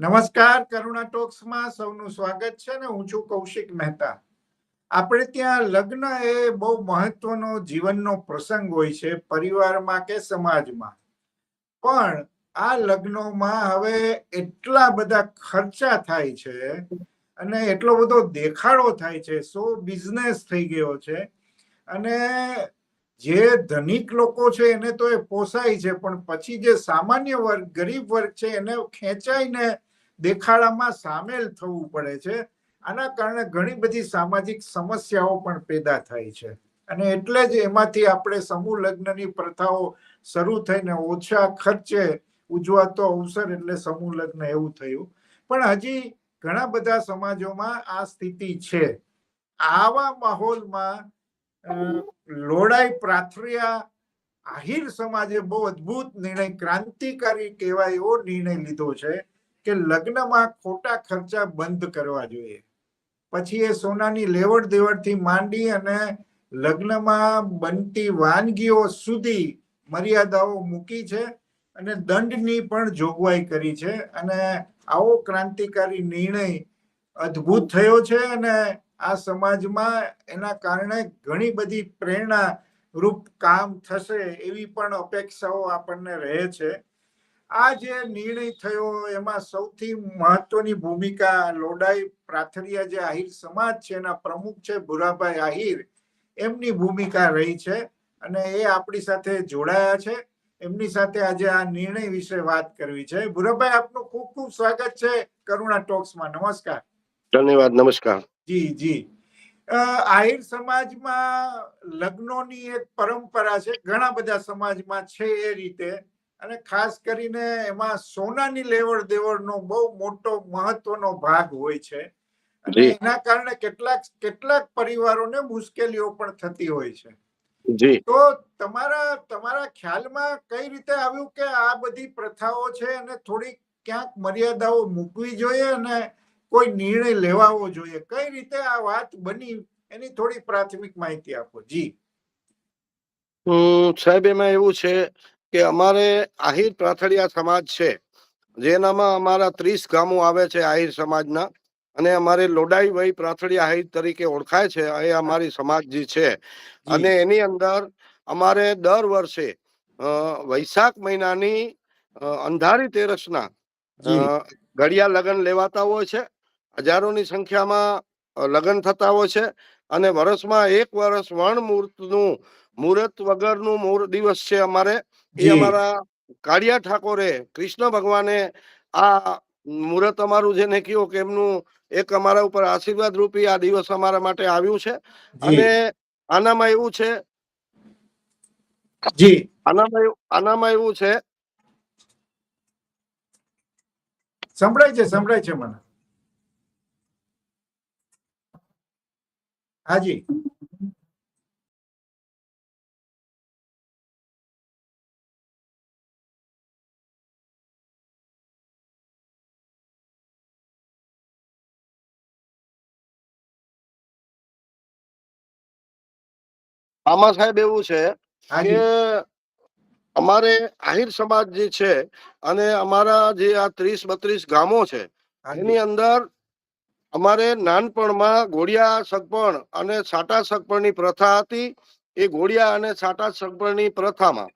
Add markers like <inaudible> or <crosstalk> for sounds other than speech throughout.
નમસ્કાર, કરુણા ટોક્સમાં સૌનું સ્વાગત છે ને હું છું કૌશિક મહેતા. આપણે ત્યાં લગ્ન એ બહુ મહત્વનો જીવનનો પ્રસંગ હોય છે, પરિવારમાં કે સમાજમાં. પણ આ લગ્નોમાં હવે એટલા બધા ખર્ચા થાય છે અને એટલો બધો દેખાડો થાય છે, સો બિઝનેસ થઈ ગયો છે. અને જે ધનિક લોકો છે એને તો એ પોસાય છે, પણ પછી જે સામાન્ય વર્ગ, ગરીબ વર્ગ છે એને ખેંચાઈને દેખાડામાં સામેલ થવું પડે છે. આના કારણે ઘણી બધી સામાજિક સમસ્યાઓ પણ પેદા થાય છે. અને એટલે જ એમાંથી આપણે સમૂહ લગ્નની પ્રથાઓ શરૂ થઈને ઓછા ખર્ચે ઉજવાતો અવસર એટલે સમૂહ લગ્ન એવું થયું. પણ હજી ઘણા બધા સમાજોમાં આ સ્થિતિ છે. આવા માહોલમાં લોડાઈ પ્રાથરિયા આહિર સમાજે બહુ અદ્ભુત નિર્ણય, ક્રાંતિકારી કહેવાય એવો નિર્ણય લીધો છે. કે લગ્નમાં ખોટા ખર્ચા બંધ કરવા જોઈએ. પછી એ સોનાની લેવડ દેવડથી માંડી અને લગ્નમાં બનતી વાનગીઓ સુધી મર્યાદાઓ મૂકી છે અને દંડની પણ જોગવાઈ કરી છે અને આવો ક્રાંતિકારી નિર્ણય અદ્ભુત થયો છે અને આ સમાજમાં એના કારણે ઘણી બધી પ્રેરણા રૂપ કામ થશે એવી પણ અપેક્ષાઓ આપણને રહે છે. આ જે નિર્ણય થયો એમાં સૌથી મહત્વની ભૂમિકા લોડાઈ પ્રાથરિયા જે આહિર સમાજ છે એના પ્રમુખ છે ભુરાભાઈ આહિર એમની ભૂમિકા રહી છે અને એ આપણી સાથે જોડાયા છે. એમની સાથે આજે આ નિર્ણય વિશે વાત કરવી છે. ભુરાભાઈ આપનું ખૂબ ખૂબ સ્વાગત છે કરુણા ટોક્સમાં. નમસ્કાર. ધન્યવાદ નમસ્કાર. જી જી. આહિર સમાજમાં લગ્નોની એક પરંપરા છે. ઘણા બધા સમાજમાં છે એ રીતે. અને ખાસ કરીને એમાં સોનાની લેવડ દેવડનો બહુ મોટો મહત્વનો ભાગ હોય છે. અને એના કારણે કેટલાક કેટલાક પરિવારોને મુશ્કેલીઓ પણ થતી હોય છે. તો તમારા તમારા ખ્યાલમાં કઈ રીતે આવ્યું કે આ બધી પ્રથાઓ છે અને થોડી ક્યાંક મર્યાદાઓ મૂકવી જોઈએ અને કોઈ નિર્ણય લેવાવો જોઈએ? કઈ રીતે આ વાત બની? એની થોડી પ્રાથમિક માહિતી આપો. જી. સાહેબ એમાં એવું છે કે અમારે આહિર પ્રાથળિયા સમાજ છે જેનામાં અમારા ત્રીસ ગામો આવે છે આહિર સમાજના અને અમારે લોડાઈ વય પ્રાથળિયા આહિર તરીકે ઓળખાય છે એ અમારી સમાજ જે. છે અને એની અંદર અમારે દર વર્ષે વૈશાખ મહિનાની અંધારી તેરસના ઘડિયા લગ્ન લેવાતા હોય છે હજારોની સંખ્યામાં લગ્ન થતા હોય છે અને વર્ષમાં એક વર્ષ વણ મુહૂર્તનું મુહૂર્ત વગરનું મુહૂર્ત દિવસ છે અમારે. એ અમારા કાળિયા ઠાકોરે કૃષ્ણ ભગવાને આ મુહૂર્ત અમારું જેને કહ્યું કે એમનું એક અમારા ઉપર આશીર્વાદ રૂપી આ દિવસ અમારા માટે આવ્યું છે. અને આનામાં એવું છે જી. આનામાં એવું આનામાં એવું છે સંભળાય છે સંભળાય છે મને. હાજી. આમાં સાહેબ એવું છે કે અમારે આહિર સમાજ જે છે અને અમારા જે આ ત્રીસ બત્રીસ ગામો છે એની અંદર અમારે નાનપણમાં ઘોડિયા સગપણ અને સાટા સગપણની પ્રથા હતી. એ ઘોડિયા અને સાટા સગપણની પ્રથામાં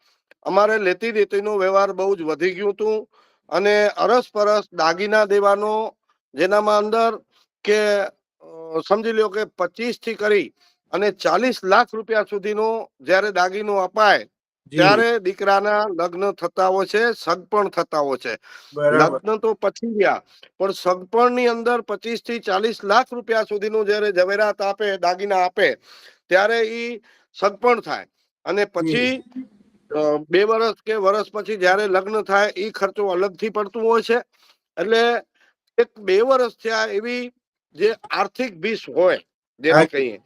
અમારે લેતી દેતીનો વ્યવહાર બહુ જ વધી ગયું હતું અને અરસપરસ દાગીના દેવાનો જેનામાં અંદર કે સમજી લ્યો કે પચીસથી કરી અને ચાલીસ લાખ રૂપિયા સુધીનો જ્યારે દાગીનો અપાય ત્યારે દીકરાના લગ્ન થતા હોય છે સગપણ થતા હોય છે. લગ્ન તો પછી ગયા પણ સગપણની અંદર પચીસથી ચાલીસ લાખ રૂપિયા સુધીનું જ્યારે જવેરાત આપે દાગીના આપે ત્યારે ઈ સગપણ થાય. અને પછી બે વર્ષ કે વર્ષ પછી જ્યારે લગ્ન થાય એ ખર્ચો અલગથી પડતું હોય છે. એટલે એક બે વર્ષ થયા એવી જે આર્થિક ભીસ હોય જેને કહીએ.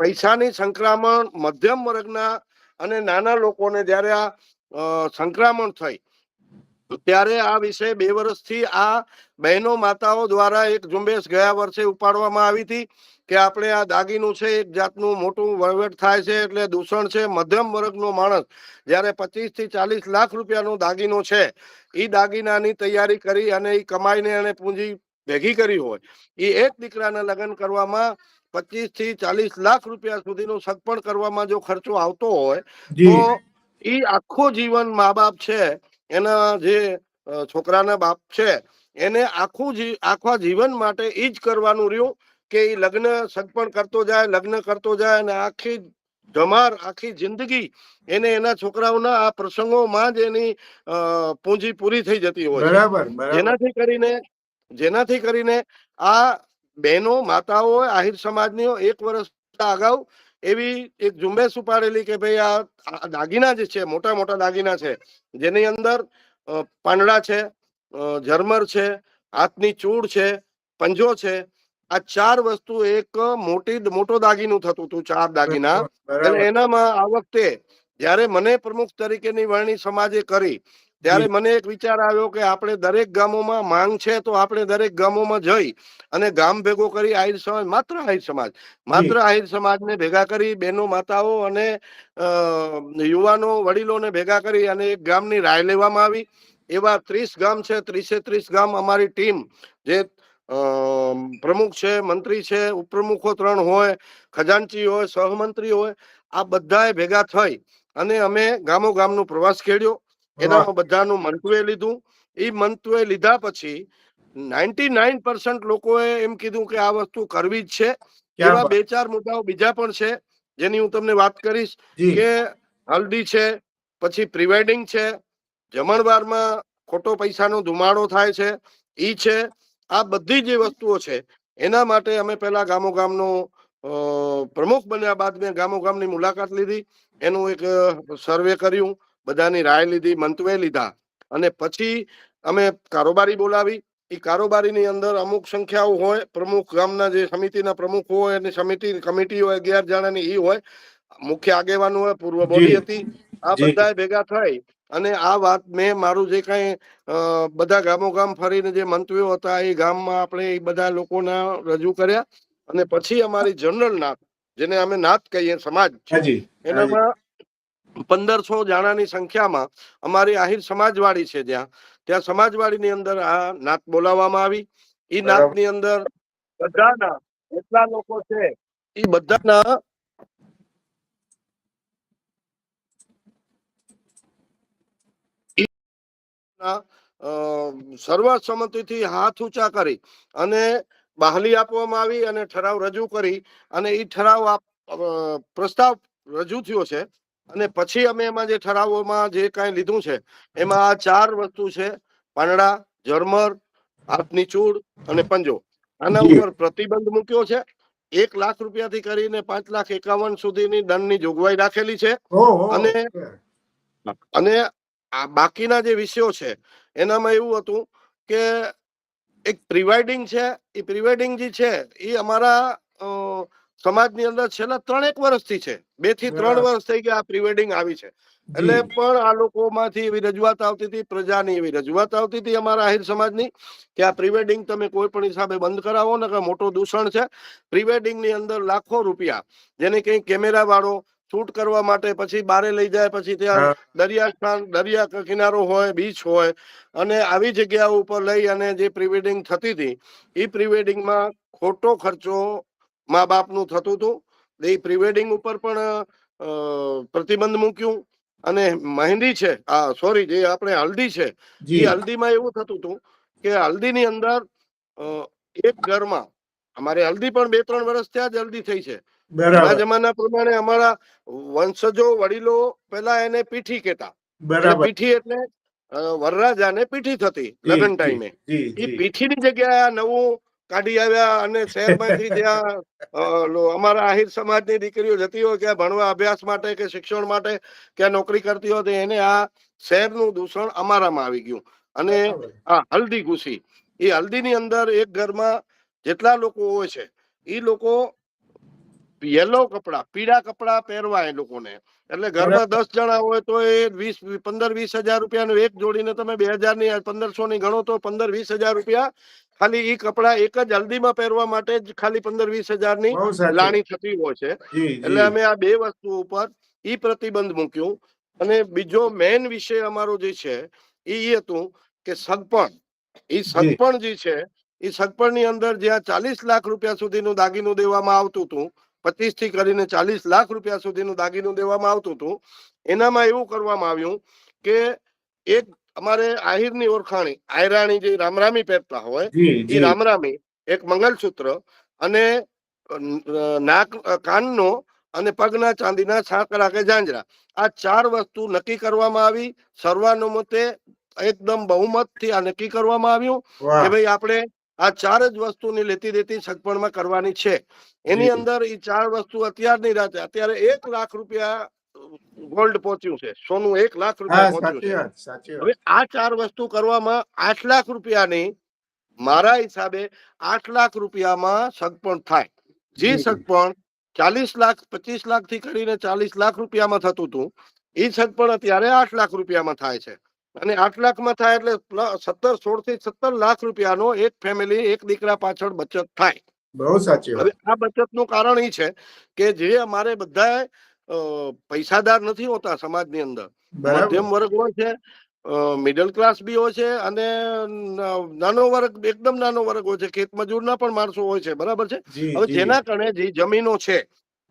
પૈસાની સંક્રમણ મધ્યમ વર્ગના અને નાના લોકોને જ્યારે આ સંક્રમણ થઈ ત્યારે આ વિશે બે વર્ષથી આ બહેનો માતાઓ દ્વારા એક ઝુંબેશ ગયા વર્ષે ઉપાડવામાં આવી હતી કે આપણે આ દાગીનું છે એક જાતનું મોટું વહીવટ થાય છે એટલે દૂષણ છે મધ્યમ વર્ગનો માણસ જ્યારે પચીસથી ચાલીસ લાખ રૂપિયાનો દાગીનો છે એ દાગીનાની તૈયારી કરી અને એ કમાઈને એને પૂંજી ભેગી કરી હોય. એ એક દીકરાના લગ્ન કરવામાં પચીસથી ચાલીસ લાખ રૂપિયા સુધીનો સગપણ કરવામાં જો ખર્ચો આવતો હોય તો એ આખો જીવન મા બાપ છે એના જે છોકરાના બાપ છે એને આખું આખા જીવન માટે એ જ કરવાનું રહ્યું કે એ લગ્ન સગપણ કરતો જાય લગ્ન કરતો જાય અને આખી ધમાર આખી જિંદગી એને એના છોકરાઓના આ પ્રસંગોમાં જ એની પૂંજી પૂરી થઈ જતી હોય બરાબર બરાબર. જેનાથી કરીને જેનાથી કરીને આ બહેનો માતાઓ આહિર સમાજની એક વર્ષ અગાઉ એવી એક ઝુંબેશ ઉપાડેલી કે ભાઈ આ દાગીના જે છે મોટા મોટા દાગીના છે જેની અંદર પાંદડા છે ઝરમર છે હાથની ચૂડ છે પંજો છે આ ચાર વસ્તુ એક મોટી મોટો દાગીનું થતું હતું ચાર દાગીના. એનામાં આ વખતે જ્યારે મને પ્રમુખ તરીકેની વરણી સમાજે કરી ત્યારે મને એક વિચાર આવ્યો કે આપણે દરેક ગામોમાં માંગ છે તો આપણે દરેક ગામોમાં જઈ અને ગામ ભેગો કરી આહિર સમાજ માત્ર આહિર સમાજ માત્ર આહિર સમાજને ભેગા કરી બહેનો માતાઓ અને યુવાનો વડીલોને ભેગા કરી અને એક ગામની રાય લેવામાં આવી. એવા ત્રીસ ગામ છે ત્રીસે ત્રીસ ગામ અમારી ટીમ જે પ્રમુખ છે મંત્રી છે ઉપપ્રમુખો ત્રણ હોય ખજાનચી હોય સહમંત્રી હોય આ બધાએ ભેગા થઈ અને અમે ગામો ગામનો પ્રવાસ ખેડ્યો. એનામાં બધાનું મંતવ્ય લીધું. એ મંતવ્ય લીધા પછી નાઇન્ટી નાઇન પર્સન્ટ લોકોએ એમ કીધું કે આ વસ્તુ કરવી જ છે. એવા બે ચાર મુદ્દાઓ બીજા પણ છે જેની હું તમને વાત કરીશ. કે હલ્દી છે પછી પ્રિવેડિંગ છે જમણવારમાં ખોટો પૈસાનો ધુમાડો થાય છે ઈ છે આ બધી જે વસ્તુઓ છે એના માટે અમે પેલા ગામો ગામનો પ્રમુખ બન્યા બાદ મેં ગામો ગામની મુલાકાત લીધી. એનું એક સર્વે કર્યું. બધાની રાય લીધી મંતવે લીધા. અને પછી અમે કારોબારી બોલાવી. એ કારોબારીની અંદર અમુક સંખ્યાઓ હોય પ્રમુખ ગામના જે સમિતિના પ્રમુખ હોય અને સમિતિ કમિટી હોય અગિયાર જણાની એ હોય. મુખ્ય આગેવાનો હોય પૂર્વ બોડી હતી. આ બધા ભેગા થઈ. અને આ વાત મેં મારું જે કઈ બધા ગામો ગામ ફરીને જે મંતવ્યો હતા એ ગામમાં આપણે એ બધા લોકોના રજૂ કર્યા. અને પછી અમારી જનરલ નાથ જેને અમે નાથ કહીએ સમાજ. એનામાં પંદરસો જણાની સંખ્યામાં અમારી આહિર સમાજવાડી છે જ્યાં. ત્યાં સમાજવાડીની અંદર આ નાત બોલાવવામાં આવી. એ. નાતની અંદર બધાના એટલા લોકો છે. એ બધાના સર્વસંમતિથી હાથ ઊંચા કરી અને બહાલી આપવામાં આવી અને ઠરાવ રજૂ કરી અને એ ઠરાવ પ્રસ્તાવ રજૂ થયો છે. અને પછી અમે એમાં જે ઠરાવોમાં જે કાંઈ લીધું છે એમાં આ ચાર વસ્તુ છે પાંદડા ઝરમર હાથની ચૂડ અને પંજો. આના ઉપર પ્રતિબંધ મૂક્યો છે એક લાખ રૂપિયાથી કરીને પાંચ લાખ એકાવન સુધીની દંડની જોગવાઈ રાખેલી છે. અને- અને આ બાકીના જે વિષયો છે એનામાં એવું હતું કે એક પ્રિવાઇડિંગ છે એ પ્રિવાઇડિંગ જે છે એ અમારા સમાજની અંદર છેલ્લા ત્રણેક વર્ષથી છે. બેથી ત્રણ વર્ષ થઈ ગયા આ પ્રિવેડિંગ આવી છે. એટલે પણ આ લોકોમાંથી એવી રજૂઆત આવતી હતી પ્રજાની એવી રજૂઆત આવતી હતી અમારા આહિર સમાજની કે આ પ્રિવેડિંગ તમે કોઈ પણ હિસાબે બંધ કરાવો ને કે મોટું દૂષણ છે. પ્રિવેડિંગની અંદર લાખો રૂપિયા જેને કઈ કેમેરા વાળો શૂટ કરવા માટે પછી બારે લઈ જાય પછી ત્યાં દરિયા સ્થાન દરિયા કિનારો હોય બીચ હોય અને આવી જગ્યા ઉપર લઈ અને જે પ્રિવેડિંગ થતી હતી એ પ્રિવેડિંગમાં ખોટો ખર્ચો મા બાપનું થતું હતું. એ પ્રિવેડિંગ ઉપર પણ પ્રતિબંધ મૂક્યું. અને મહેંદી છે આ સોરી જે આપણે હલ્દી છે એ હલ્દીમાં એવું થતું હતું કે હલ્દીની અંદર એક ઘરમાં અમારે હલ્દી પણ બે ત્રણ વર્ષ ત્યાં જ હલ્દી થઈ છે. આ જમાના પ્રમાણે અમારા વંશજો વડીલો પેલા એને પીઠી કેતા પીઠી એટલે વરરાજાને પીઠી થતી લગ્ન ટાઈમે. એ પીઠીની જગ્યાએ આ નવું કાઢી આવ્યા અને શહેરમાંથી <laughs> જ્યાં અમારા આહિર સમાજની દીકરીઓ જતી હોય ક્યાં ભણવા અભ્યાસ માટે કે શિક્ષણ માટે ક્યાં નોકરી કરતી હોય તો એને આ શહેરનું દૂષણ અમારામાં આવી ગયું. અને આ હલ્દી ઘૂસી. એ હલ્દીની અંદર એક ઘરમાં જેટલા લોકો હોય છે એ લોકો યલો કપડા પીળા કપડા પહેરવા એ લોકોને. એટલે ઘરમાં દસ જણા હોય તો એ વીસ પંદર વીસ હજાર રૂપિયાનું એક જોડીને તમે બે હજારની પંદરસો ની ગણો તો પંદર વીસ હજાર રૂપિયા ખાલી એ કપડા એક જ હલ્દીમાં પહેરવા માટે જ ખાલી પંદર વીસ હજારની લાણી થતી હોય છે. એટલે અમે આ બે વસ્તુ ઉપર ઈ પ્રતિબંધ મૂક્યું. અને બીજો મેન વિષય અમારો જે છે એ હતું કે સગપણ. ઈ સગપણ જે છે એ સગપણની અંદર જ્યાં ચાલીસ લાખ રૂપિયા સુધીનું દાગીનું દેવામાં આવતું હતું પચીસથી કરીને ચાલીસ લાખ રૂપિયા સુધીનું દાગીનું દેવામાં આવતું હતું. એનામાં એવું કરવામાં આવ્યું કે એક અમારે આહિરની ઓળખાણી આયરાણી જે રામરામી પહેરતા હોય એ રામરામી એક મંગલસૂત્ર અને નાક કાનનો અને પગના ચાંદીના સાંકડા કે જાંજરા આ ચાર વસ્તુ નક્કી કરવામાં આવી. સર્વાનુમતે એકદમ બહુમતથી આ નક્કી કરવામાં આવ્યું કે ભાઈ આપણે આ ચાર જ વસ્તુની લેતી દેતી સગપણમાં કરવાની છે. એની અંદર એ ચાર વસ્તુ અત્યારની રાતે અત્યારે એક લાખ રૂપિયા ગોલ્ડ પહોંચ્યું છે. સોનું એક લાખ રૂપિયા પહોંચ્યું છે. હવે આ ચાર વસ્તુ કરવામાં આઠ લાખ રૂપિયાની મારા હિસાબે આઠ લાખ રૂપિયામાં સગપણ થાય. જે જી. સગપણ ચાલીસ લાખ પચીસ લાખથી કરીને ચાલીસ લાખ રૂપિયામાં થતું હતું એ સગપણ અત્યારે આઠ લાખ રૂપિયામાં થાય છે. અને આઠ લાખમાં થાય એટલે સત્તર સોળથી સત્તર લાખ રૂપિયાનો એક ફેમિલી એક દીકરા પાછળ બચત થાય. બહુ સાચી હવે આ બચતનું કારણ એ છે કે જે અમારે બધા પૈસાદાર નથી હોતા સમાજની અંદર. મધ્યમ વર્ગ હોય છે મિડલ ક્લાસ બી હોય છે અને નાનો વર્ગ એકદમ નાનો વર્ગ હોય છે ખેત મજૂરના પણ માણસો હોય છે બરાબર છે? હવે જેના કારણે જે જમીનો છે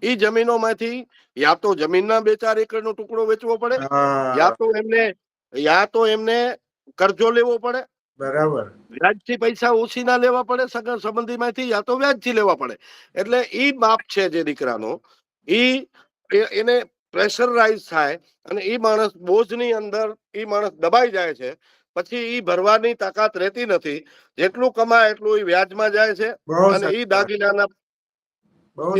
એ જમીનોમાંથી યા તો જમીનના બે ચાર એકરનો ટુકડો વેચવો પડે યા તો એમને યા તો એમને કરજો લેવો પડે. બરાબર. વ્યાજથી પૈસા ઓછીના લેવા પડે સગા સંબંધીમાંથી યા તો વ્યાજથી લેવા પડે. એટલે ઈ બાપ છે જે દીકરાનો ઈ એને પ્રેશરાઇઝ થાય અને ઈ માણસ બોજની અંદર ઈ માણસ દબાઈ જાય છે. પછી ઈ ભરવાની તાકાત રહેતી નથી. જેટલું કમાય એટલું ઈ વ્યાજમાં જાય છે અને ઈ દાગીનાના.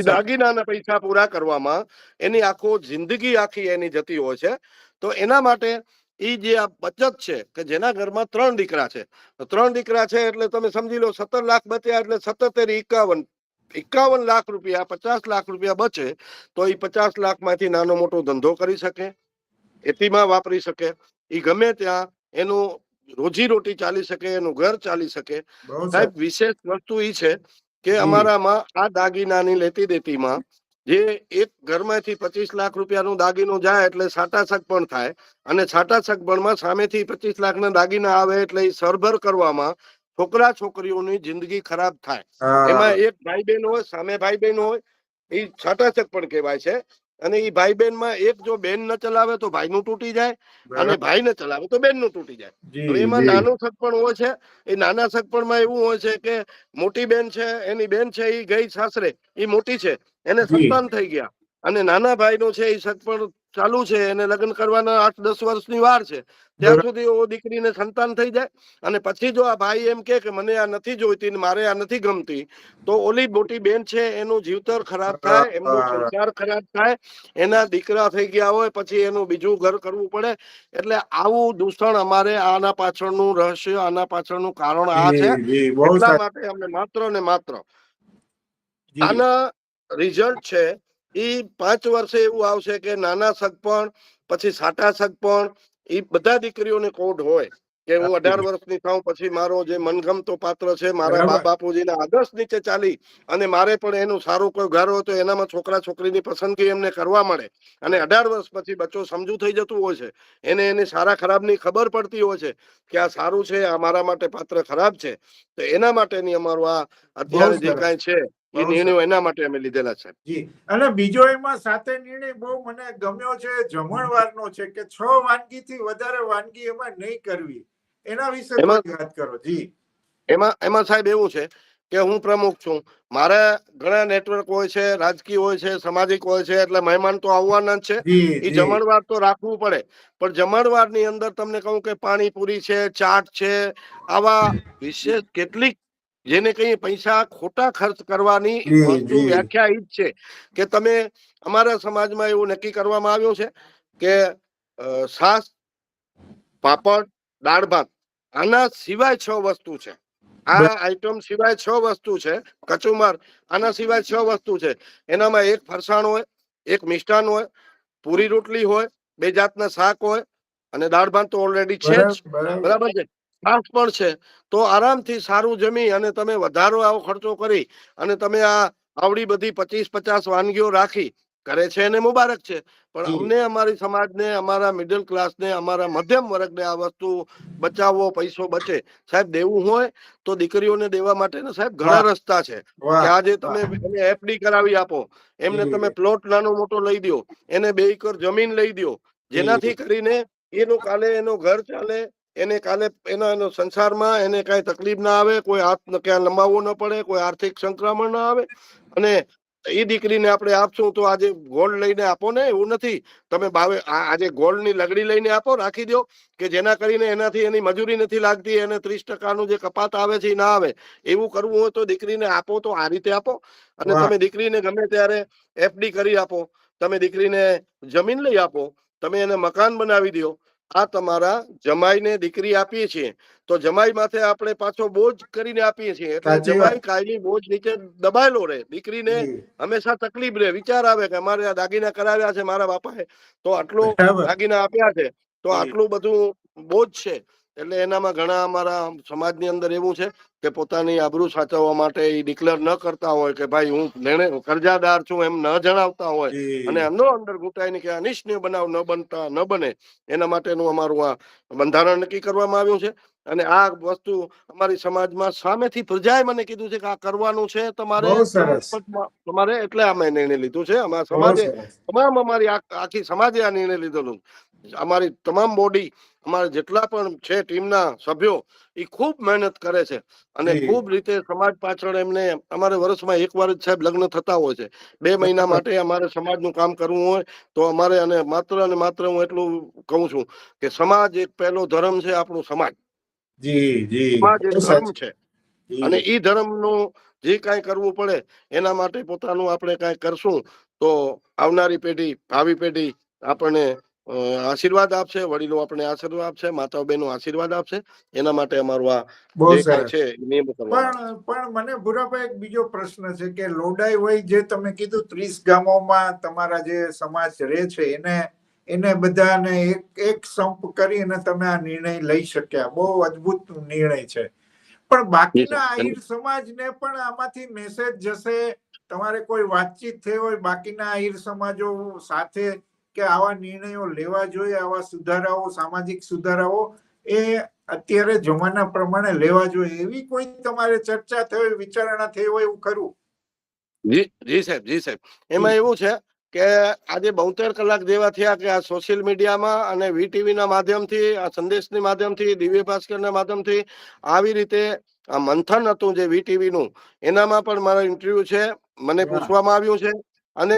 દાગીનાના પૈસા પૂરા કરવામાં એની આખો જિંદગી આખી એની જતી હોય છે. તો એના માટે એ જે આ બચત છે કે જેના ઘરમાં ત્રણ દીકરા છે. તો ત્રણ દીકરા છે એટલે તમે સમજી લો સત્તર લાખ બચ્યા એટલે સત્તર એકાવન એકાવન લાખ રૂપિયા પચાસ લાખ રૂપિયા બચે તો એ પચાસ લાખમાંથી નાનો મોટો ધંધો કરી શકે ખેતીમાં વાપરી શકે. એ ગમે ત્યાં એનું રોજી રોટી ચાલી શકે એનું ઘર ચાલી શકે. સાહેબ વિશેષ વસ્તુ એ છે કે અમારામાં આ દાગીનાની લેતી દેતીમાં જે એક ઘરમાંથી પચીસ લાખ રૂપિયાનું દાગીનું જાય એટલે છાટાછક પણ થાય અને છાટાછક પણમાં સામેથી પચીસ લાખના દાગીના આવે એટલે એ સરભર કરવામાં છોકરા છોકરીઓની જિંદગી ખરાબ થાય. એમાં એક ભાઈ બહેન હોય સામે ભાઈ બહેન હોય એ છાટાછક પણ કહેવાય છે. અને એ ભાઈ બહેનમાં એક જો બેન ન ચલાવે તો ભાઈ નું તૂટી જાય અને ભાઈ ને ચલાવે તો બેનનું તૂટી જાય. હવે એમાં. નાનું સગપણ હોય છે એ નાના સગપણમાં એવું હોય છે કે મોટી બેન છે એની બેન છે એ ગઈ સાસરે એ મોટી છે એને સંતાન થઈ ગયા. અને નાના ભાઈનો છે એ સગપણ ચાલુ છે એને લગ્ન કરવાના આઠ દસ વર્ષની વાર છે. ત્યાં સુધી ઓ દીકરીને સંતાન થઈ જાય. અને પછી જો આ ભાઈ એમ કે મને આ નથી જોઈતી મારે આ નથી ગમતી તો ઓલી મોટી બેન છે એનું જીવતર ખરાબ થાય એમનો સંસાર ખરાબ થાય એના દીકરા થઈ ગયા હોય પછી એનું બીજું ઘર કરવું પડે. એટલે આવું દૂષણ અમારે આના પાછળનું રહસ્ય આના પાછળનું કારણ આ છે. એટલા માટે અમે માત્ર ને માત્ર આના રિઝલ્ટ છે એ પાંચ વર્ષે એવું આવશે કે નાના સગપણ પછી સાટા સગપણ એ બધા દીકરીઓને કોડ હોય કે હું અઢાર વર્ષની થાઉં પછી મારો જે મનગમતો પાત્ર છે મારા બરાબર. બાપુજીના આદર્શ નીચે ચાલી અને મારે પણ એનું સારું કોઈ ઘર હોય તો એનામાં છોકરા છોકરીની પસંદગી એમને કરવા મળે અને અઢાર વર્ષ પછી બચ્ચો સમજુ થઈ જતું હોય છે એને એની સારા ખરાબની ખબર પડતી હોય છે કે આ સારું છે આ મારા માટે પાત્ર ખરાબ છે તો એના માટેની અમારું આ અત્યારે જે. કાંઈ છે એના માટે અમે લીધેલા છે. જી. અને બીજો એમાં સાથે નિર્ણય બહુ મને ગમ્યો છે જમણવારનો છે કે છ વાનગીથી વધારે વાનગી એમાં નહીં કરવી. એના વિશે વાત કરો. જી. એમાં એમાં સાહેબ એવું છે કે હું પ્રમુખ છું. મારે ઘણા નેટવર્ક હોય છે રાજકીય હોય છે સામાજિક હોય છે એટલે મહેમાન તો આવવાના જ છે. એ જમણવાર તો રાખવું પડે. પણ જમણવારની અંદર તમને કહું કે પાણીપુરી છે ચાટ છે આવા વિશેષ કેટલીક જેને કહીએ પૈસા ખોટા ખર્ચ કરવાની. વ્યાખ્યા જ. છે કે તમે અમારા સમાજમાં એવું નક્કી કરવામાં આવ્યું છે કે સાસ પાપડ દાળ ભાત આના સિવાય છ વસ્તુ છે. આ આઈટમ સિવાય છ વસ્તુ છે કચુમાર આના સિવાય છ વસ્તુ છે. એનામાં એક ફરસાણ હોય એક મિષ્ટાન હોય પૂરી રોટલી હોય બે જાતના શાક હોય અને દાળ ભાત તો ઓલરેડી છે જ. બરાબર છે? છાશ પણ છે. તો આરામથી સારું જમી અને તમે વધારો આવો ખર્ચો કરી અને તમે આ આવડી બધી પચીસ પચાસ વાનગીઓ રાખી. કરે છે એને મુબારક છે. પણ અમને અમારી સમાજને અમારા મિડલ ક્લાસને અમારા મધ્યમ વર્ગને આ વસ્તુ બચાવવો પૈસો બચે. સાહેબ દેવું હોય તો દીકરીઓને દેવા માટે ને સાહેબ ઘણા રસ્તા છે કે આજે તમે એને એફડી કરાવી આપો. એમને તમે પ્લોટ નાનો મોટો લઈ દો એને બે એકર જમીન લઈ દો જેનાથી કરીને એનું કાલે એનો ઘર ચાલે. એને કાલે એના સંસારમાં એને કઈ તકલીફ ના આવે કોઈ હાથ ક્યાં લંબાવવો ન પડે કોઈ આર્થિક સંક્રમણ ના આવે અને એ દીકરીને આપણે આપશું તો આજે ગોલ્ડ લઈને આપો ને એવું નથી. તમે ભાવે આજે ગોલ્ડની લગડી લઈને આપો રાખી દો કે જેના કરીને એનાથી એની મજૂરી નથી લાગતી એને ત્રીસ ટકાનું જે કપાત આવે છે એ ના આવે. એવું કરવું હોય તો દીકરીને આપો તો આ રીતે આપો અને. તમે દીકરીને ગમે ત્યારે એફડી કરી આપો. તમે દીકરીને જમીન લઈ આપો. તમે એને મકાન બનાવી દો. આ તમારા જમાઈને દીકરી આપીએ છીએ. તો જમાઈ માથે આપણે પાછો બોજ કરીને આપીએ છીએ. એટલે જમાઈ કાયમી બોજ નીચે દબાયેલો રહે. દીકરીને. હંમેશા તકલીફ રહે. વિચાર આવે કે અમારે આ દાગીના કરાવ્યા છે મારા બાપાએ. તો આટલો દાગીના આપ્યા છે. તો આટલું બધું બોજ છે. એટલે એનામાં ઘણા અમારા સમાજની અંદર એવું છે કે પોતાની આબરૂ સાચવવા માટે એ ડિક્લેર ન કરતા હોય કે ભાઈ હું લેણે કરજાદાર છું એમ ન જણાવતા હોય. અને એમનો અંદર ઘૂંટાઈને કે અનિચ્છનીય બનાવ ન બનતા ન બને એના માટેનું અમારું આ બંધારણ નક્કી કરવામાં આવ્યું છે. અને આ વસ્તુ અમારી સમાજમાં સામેથી પ્રજાએ મને કીધું છે કે આ કરવાનું છે તમારે તમારે એટલે અમે નિર્ણય લીધું છે. અમારા સમાજે તમામ અમારી આખી સમાજે આ નિર્ણય લીધેલો અમારી તમામ બોડી અમારા જેટલા પણ છે ટીમના સભ્યો એ ખૂબ મહેનત કરે છે. અને. ખૂબ રીતે સમાજ પાછળ એમને અમારે વર્ષમાં એક વાર જ સાહેબ લગ્ન થતા હોય છે. બે મહિના માટે અમારે સમાજનું કામ કરવું હોય તો અમારે અને માત્ર અને માત્ર હું એટલું કહું છું કે સમાજ એક પહેલો ધર્મ છે આપણું સમાજ. જી જી. સમાજ એક ધર્મ છે. અને એ ધર્મનું જે કાંઈ કરવું પડે એના માટે પોતાનું આપણે કાંઈ કરશું તો આવનારી પેઢી ભાવિ પેઢી આપણને આશીર્વાદ આપશે વડીલો આપણે આશીર્વાદ આપશે માતા બહેનો આશીર્વાદ આપશે. એના માટે અમારું આ બહુ છે પણ પણ મને ભૂરાભાઈ એક બીજો પ્રશ્ન છે કે લોડાઈ હોય જે તમે કીધું ત્રીસ ગામોમાં તમારા જે સમાજ રહે છે એને એને બધાને એક એક સંપ કરી અને તમે આ નિર્ણય લઈ શક્યા. બહુ અદ્ભુત નિર્ણય છે. પણ બાકીના. આહિર સમાજને પણ આમાંથી મેસેજ જશે તમારે કોઈ વાતચીત થઈ હોય બાકીના આહિર સમાજો સાથે કે આવા નિર્ણયો લેવા જોઈએ આવા સુધારાઓ સામાજિક સુધારાઓ એ અત્યારે જમાના પ્રમાણે લેવા જોઈએ. એવી કોઈ તમારે ચર્ચા થઈ હોય વિચારણા થઈ હોય એવું ખરું? જી જી સાહેબ જી સાહેબ. એમાં એવું છે કે આજે બોતેર કલાક જેવા થયા કે આ સોશિયલ મીડિયામાં અને વીટીવીના માધ્યમથી આ સંદેશની માધ્યમથી દિવ્ય ભાસ્કરના માધ્યમથી આવી રીતે આ મંથન હતું જે વીટીવી નું એનામાં પણ મારો ઇન્ટરવ્યુ છે. મને પૂછવામાં આવ્યું છે અને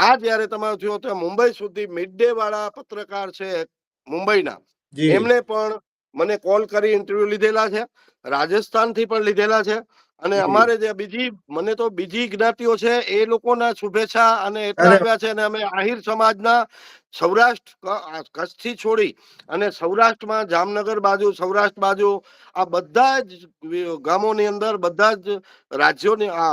આ જયારે તમારો થયો તો મુંબઈ સુધી મિડ ડે વાળા પત્રકાર છે મુંબઈના. એમને પણ મને કોલ કરી ઇન્ટરવ્યુ લીધેલા છે રાજસ્થાનથી પણ લીધેલા છે. અને અમારે જે બીજી મને તો બીજી જ્ઞાતિઓ છે એ લોકોના શુભેચ્છા અને એટલા આવ્યા છે અને અમે આહિર સમાજના સૌરાષ્ટ્ર કચ્છથી છોડી અને સૌરાષ્ટ્રમાં જામનગર બાજુ સૌરાષ્ટ્ર બાજુ આ બધા જ ગામોની અંદર બધા જ રાજ્યોની આ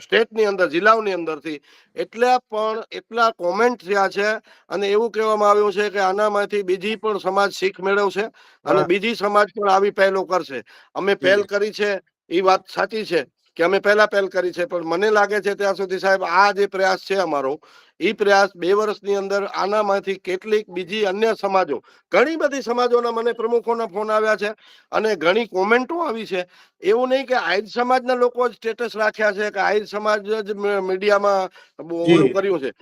સ્ટેટની અંદર જિલ્લાઓની અંદરથી એટલા પણ એટલા કોમેન્ટ થયા છે અને એવું કહેવામાં આવ્યું છે કે આનામાંથી બીજી પણ સમાજ શીખ મેળવશે અને બીજી સમાજ પણ આવી પહેલો કરશે. અમે પહેલ કરી છે એ વાત સાચી છે કે અમે પહેલા પહેલ કરી છે પણ મને લાગે છે ત્યાં સુધી સાહેબ આ જે પ્રયાસ છે અમારો એ પ્રયાસ બે વર્ષની અંદર આનામાંથી કેટલીક બીજી અન્ય સમાજો ઘણી બધી સમાજોના મને પ્રમુખોના ફોન આવ્યા છે અને ઘણી કોમેન્ટો આવી છે. એવું નહીં કે આહિર સમાજના લોકો જ સ્ટેટસ રાખ્યા છે કે આહિર સમાજ જ મીડિયામાં કર્યું છે.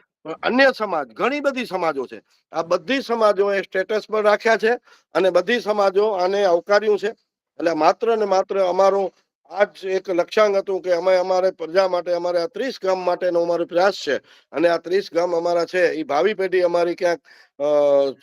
અન્ય સમાજ ઘણી બધી સમાજો છે. આ બધી સમાજોએ સ્ટેટસ પર રાખ્યા છે અને બધી સમાજો આને આવકાર્યું છે. એટલે માત્ર ને માત્ર અમારો આ એક લક્ષ્યાંક હતું કે અમે અમારે પ્રજા માટે અમારે આ ત્રીસ ગામ માટેનો અમારો પ્રયાસ છે. અને આ ત્રીસ ગામ અમારા છે. એ ભાવિ પેઢી અમારી ક્યાંક અ,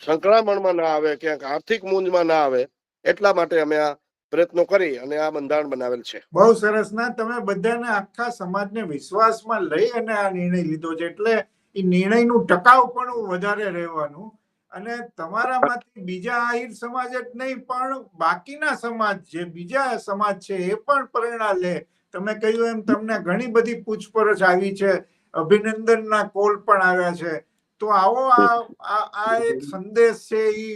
સંકળામણમાં ના આવે ક્યાંક આર્થિક મૂંઝમાં ના આવે એટલા માટે અમે આ પ્રયત્નો કરી અને આ બંધારણ બનાવેલ છે. બહુ સરસ. ના તમે બધાને આખા સમાજને વિશ્વાસમાં લઈ અને આ નિર્ણય લીધો છે. એટલે એ નિર્ણયનું ટકાઉપણું વધારે રહેવાનું. અને તમારામાંથી બીજા આહિર સમાજ જ નહીં પણ બાકીના સમાજ જે બીજા સમાજ છે એ પણ પ્રેરણા લે. તમે કહ્યું એમ તમને ઘણી બધી પૂછપરછ આવી છે અભિનંદનના કોલ પણ આવ્યા છે. તો આવો આ આ એક સંદેશ છે ઈ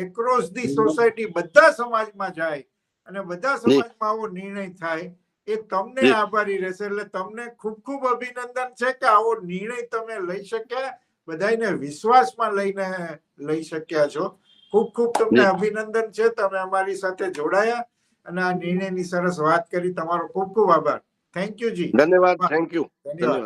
એક્રોસ ધી સોસાયટી બધા સમાજમાં જાય અને બધા સમાજમાં આવો નિર્ણય થાય. એ તમને આભારી રહેશે. એટલે તમને ખૂબ ખૂબ અભિનંદન છે કે આવો નિર્ણય તમે લઈ શક્યા. બધાને વિશ્વાસમાં લઈને લઈ શક્યા છો. ખૂબ ખૂબ તમને અભિનંદન છે. તમે અમારી સાથે જોડાયા અને આ નિર્ણયની સરસ વાત કરી. તમારો ખૂબ ખૂબ આભાર. Thank you ji. ધન્યવાદ. થેન્ક યુ ધન્યવાદ.